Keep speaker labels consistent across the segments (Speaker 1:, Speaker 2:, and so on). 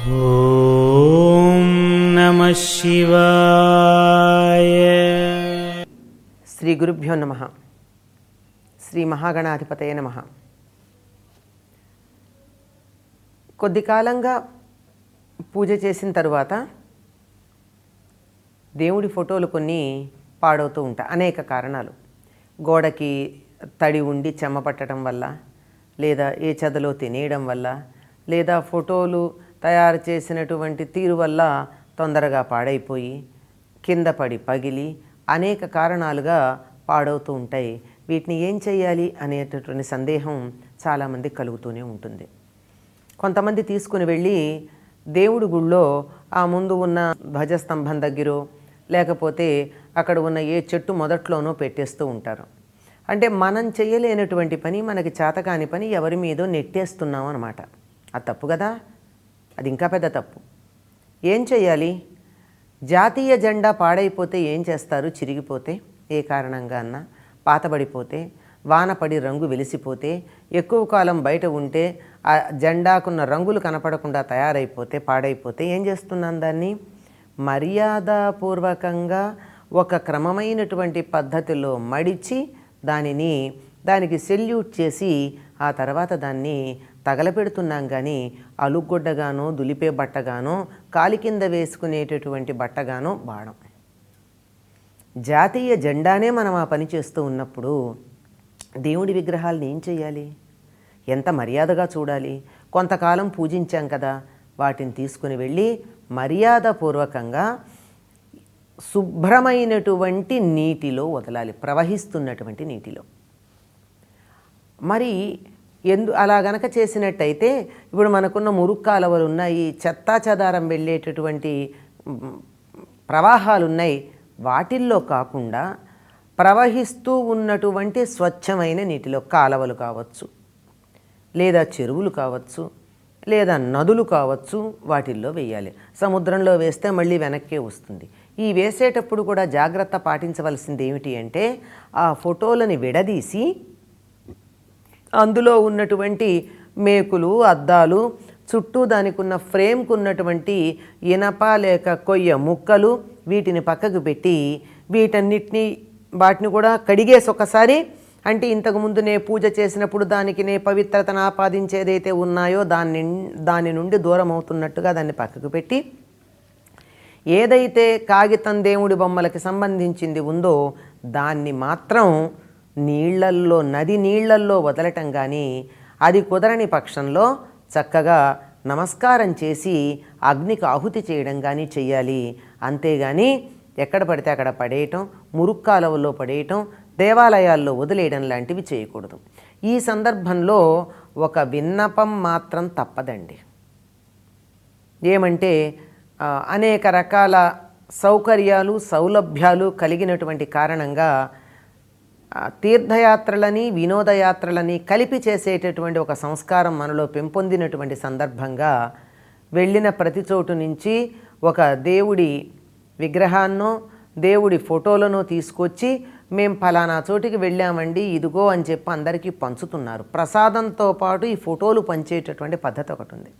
Speaker 1: ఓం నమ శివాయ.
Speaker 2: శ్రీ గురుభ్యో నమ. శ్రీ మహాగణాధిపతయ నమ. కొద్ది కాలంగా పూజ చేసిన తరువాత దేవుడి ఫోటోలు కొన్ని పాడవుతూ ఉంటాయి అనేక కారణాలు. గోడకి తడి ఉండి చెమ్మ పట్టడం వల్ల లేదా ఏ చెదలో తినేయడం వల్ల లేదా ఫోటోలు తయారు చేసినటువంటి తీరు వల్ల తొందరగా పాడైపోయి కింద పడి పగిలి అనేక కారణాలుగా పాడవుతూ ఉంటాయి. వీటిని ఏం చేయాలి అనేటటువంటి సందేహం చాలామంది కలుగుతూనే ఉంటుంది. కొంతమంది తీసుకుని వెళ్ళి దేవుడి గుళ్ళో ఆ ముందు ఉన్న ధ్వజస్తంభం దగ్గర లేకపోతే అక్కడ ఉన్న ఏ చెట్టు మొదట్లోనో పెట్టేస్తూ ఉంటారు. అంటే మనం చేయలేనటువంటి పని మనకి చేతకాని పని ఎవరి మీదో నెట్టేస్తున్నాం అనమాట అది తప్పు కదా? అది ఇంకా పెద్ద తప్పు. ఏం చేయాలి జాతీయ జెండా పాడైపోతే ఏం చేస్తారు? చిరిగిపోతే ఏ కారణంగా అన్నా? పాతబడిపోతే వానపడి రంగు వెలిసిపోతే ఎక్కువ కాలం బయట ఉంటే ఆ జెండాకున్న రంగులు కనపడకుండా తయారైపోతే పాడైపోతే ఏం చేస్తున్నాం దాన్ని? మర్యాదపూర్వకంగా ఒక క్రమమైనటువంటి పద్ధతిలో మడిచి దానిని దానికి సెల్యూట్ చేసి ఆ తర్వాత దాన్ని తగలపెడుతున్నాం కానీ అలుగొడ్డగానో దులిపే బట్టగానో కాలి కింద వేసుకునేటటువంటి బట్టగానో వాడం. జాతీయ జెండానే మనం ఆ పని చేస్తూ ఉన్నప్పుడు దేవుడి విగ్రహాలను ఏం చేయాలి? ఎంత మర్యాదగా చూడాలి? కొంతకాలం పూజించాం కదా వాటిని తీసుకుని వెళ్ళి మర్యాదపూర్వకంగా శుభ్రమైనటువంటి నీటిలో వదలాలి ప్రవహిస్తున్నటువంటి నీటిలో. మరి ఎందు అలా గనక చేసినట్టయితే ఇప్పుడు మనకున్న మురుగు కాలువలు ఉన్నాయి చెత్తా చెదారం వెళ్ళేటటువంటి ప్రవాహాలు ఉన్నాయి వాటిల్లో కాకుండా ప్రవహిస్తూ ఉన్నటువంటి స్వచ్ఛమైన నీటిలో కాలవలు కావచ్చు లేదా చెరువులు కావచ్చు లేదా నదులు కావచ్చు వాటిల్లో వేయాలి. సముద్రంలో వేస్తే మళ్ళీ వెనక్కే వస్తుంది. ఈ వేసేటప్పుడు కూడా జాగ్రత్త పాటించవలసింది ఏమిటి అంటే ఆ ఫోటోలని విడదీసి అందులో ఉన్నటువంటి మేకులు అద్దాలు చుట్టూ దానికి ఉన్న ఫ్రేమ్కు ఉన్నటువంటి ఇనప లేక కొయ్య ముక్కలు వీటిని పక్కకు పెట్టి వీటన్నిటిని వాటిని కూడా కడిగేసి ఒకసారి అంటే ఇంతకుముందు నే పూజ చేసినప్పుడు దానికి నే పవిత్రతను ఆపాదించేదైతే ఉన్నాయో దాన్ని దాని నుండి దూరం అవుతున్నట్టుగా దాన్ని పక్కకు పెట్టి ఏదైతే కాగితం దేవుడి బొమ్మలకి సంబంధించింది ఉందో దాన్ని మాత్రం నీళ్ళల్లో నది నీళ్ళల్లో వదలటం కానీ అది కుదరని పక్షంలో చక్కగా నమస్కారం చేసి అగ్నికి ఆహుతి చేయడం కానీ చెయ్యాలి. అంతేగాని ఎక్కడ పడితే అక్కడ పడేయటం మురుక్కాలవల్లో పడేయటం దేవాలయాల్లో వదిలేయడం లాంటివి చేయకూడదు. ఈ సందర్భంలో ఒక విన్నపం మాత్రం తప్పదండి. ఏమంటే అనేక రకాల సౌకర్యాలు సౌలభ్యాలు కలిగినటువంటి కారణంగా తీర్థయాత్రలని వినోదయాత్రలని కలిపి చేసేటటువంటి ఒక సంస్కారం మనలో పెంపొందినటువంటి సందర్భంగా వెళ్ళిన ప్రతి చోటు నుంచి ఒక దేవుడి విగ్రహాన్నో దేవుడి ఫోటోలను తీసుకొచ్చి మేము ఫలానా చోటికి వెళ్ళామండి ఇదిగో అని చెప్పి అందరికీ పంచుతున్నారు. ప్రసాదంతో పాటు ఈ ఫోటోలు పంచేటటువంటి పద్ధతి ఒకటి ఉంది.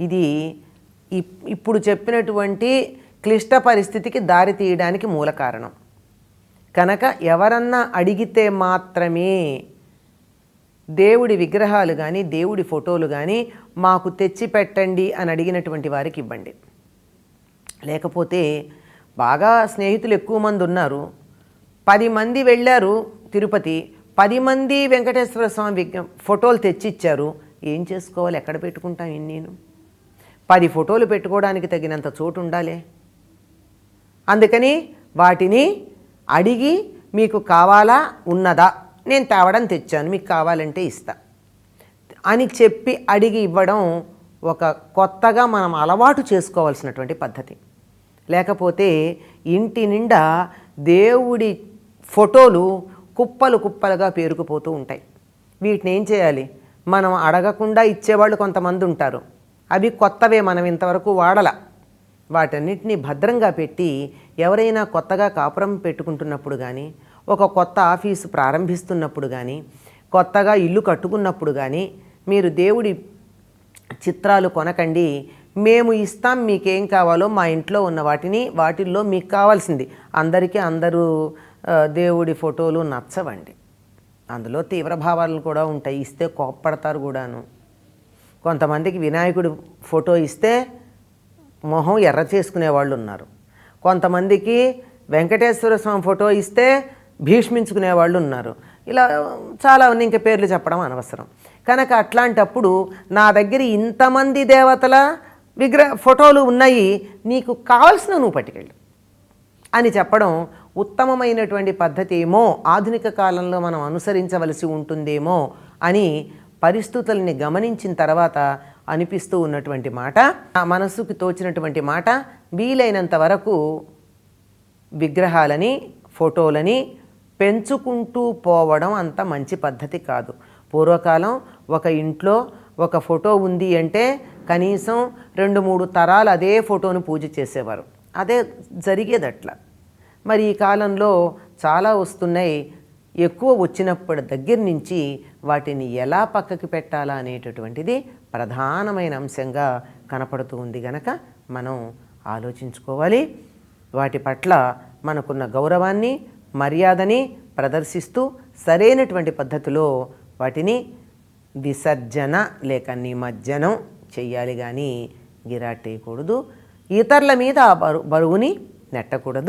Speaker 2: ఇది ఇప్- ఇప్పుడు చెప్పినటువంటి క్లిష్ట పరిస్థితికి దారి తీయడానికి మూల కారణం. కనుక ఎవరన్నా అడిగితే మాత్రమే దేవుడి విగ్రహాలు కానీ దేవుడి ఫోటోలు కానీ మాకు తెచ్చి పెట్టండి అని అడిగినటువంటి వారికి ఇవ్వండి. లేకపోతే బాగా స్నేహితులు ఎక్కువ మంది ఉన్నారు. పది మంది వెళ్ళారు తిరుపతి పది మంది వెంకటేశ్వర స్వామి విగ్ర ఫోటోలు తెచ్చిచ్చారు. ఏం చేసుకోవాలి? ఎక్కడ పెట్టుకుంటాం ఇన్ని నేను పది ఫోటోలు పెట్టుకోవడానికి తగినంత చోటు ఉండాలి. అందుకని వాటిని అడిగి మీకు కావాలా ఉన్నదా? నేను తేవడం తెచ్చాను మీకు కావాలంటే ఇస్తా. అని చెప్పి అడిగి ఇవ్వడం ఒక కొత్తగా మనం అలవాటు చేసుకోవాల్సినటువంటి పద్ధతి. లేకపోతే ఇంటి నిండా దేవుడి ఫోటోలు కుప్పలు కుప్పలుగా పేరుకుపోతూ ఉంటాయి. వీటిని ఏం చేయాలి? మనం అడగకుండా ఇచ్చేవాళ్ళు కొంతమంది ఉంటారు. అవి కొత్తవే మనం ఇంతవరకు వాడల. వాటన్నిటిని భద్రంగా పెట్టి ఎవరైనా కొత్తగా కాపురం పెట్టుకుంటున్నప్పుడు కానీ ఒక కొత్త ఆఫీసు ప్రారంభిస్తున్నప్పుడు కానీ కొత్తగా ఇల్లు కట్టుకున్నప్పుడు కానీ మీరు దేవుడి చిత్రాలు కొనకండి. మేము ఇస్తాం మీకేం కావాలో మా ఇంట్లో ఉన్న వాటిని వాటిల్లో మీకు కావాల్సింది. అందరికీ అందరూ దేవుడి ఫోటోలు నచ్చవండి. అందులో తీవ్ర భావాలు కూడా ఉంటాయి. ఇస్తే కోప్పడతారు కూడాను. కొంతమందికి వినాయకుడి ఫోటో ఇస్తే మొహం ఎర్ర చేసుకునే వాళ్ళు ఉన్నారు. కొంతమందికి వెంకటేశ్వర స్వామి ఫోటో ఇస్తే భీష్మించుకునే వాళ్ళు ఉన్నారు. ఇలా చాలా ఇంకా పేర్లు చెప్పడం అనవసరం. కనుక అట్లాంటప్పుడు నా దగ్గర ఇంతమంది దేవతల విగ్రహ ఫోటోలు ఉన్నాయి నీకు కావలసిన నువ్వు పట్టుకెళ్ళు అని చెప్పడం ఉత్తమమైనటువంటి పద్ధతి ఏమో ఆధునిక కాలంలో మనం అనుసరించవలసి ఉంటుందేమో అని పరిస్థితుల్ని గమనించిన తర్వాత అనిపిస్తూ ఉన్నటువంటి మాట ఆ మనసుకు తోచినటువంటి మాట వీలైనంత వరకు విగ్రహాలని ఫోటోలని పెంచుకుంటూ పోవడం అంత మంచి పద్ధతి కాదు. పూర్వకాలం ఒక ఇంట్లో ఒక ఫోటో ఉంది అంటే కనీసం రెండు మూడు తరాలు అదే ఫోటోను పూజ చేసేవారు. అదే జరిగేదట్లా. మరి ఈ కాలంలో చాలా వస్తున్నాయి ఎక్కువ వచ్చినప్పటి దగ్గర నుంచి వాటిని ఎలా పక్కకి పెట్టాలా అనేటటువంటిది ప్రధానమైన అంశంగా కనపడుతూ ఉంది గనక మనం ఆలోచించుకోవాలి. వాటి పట్ల మనకున్న గౌరవాన్ని మర్యాదని ప్రదర్శిస్తూ సరైనటువంటి పద్ధతిలో వాటిని విసర్జన లేక నిమజ్జనం చేయాలి కానీ గిరాటేయకూడదు. ఇతరుల మీద ఆ బరువుని నెట్టకూడదు.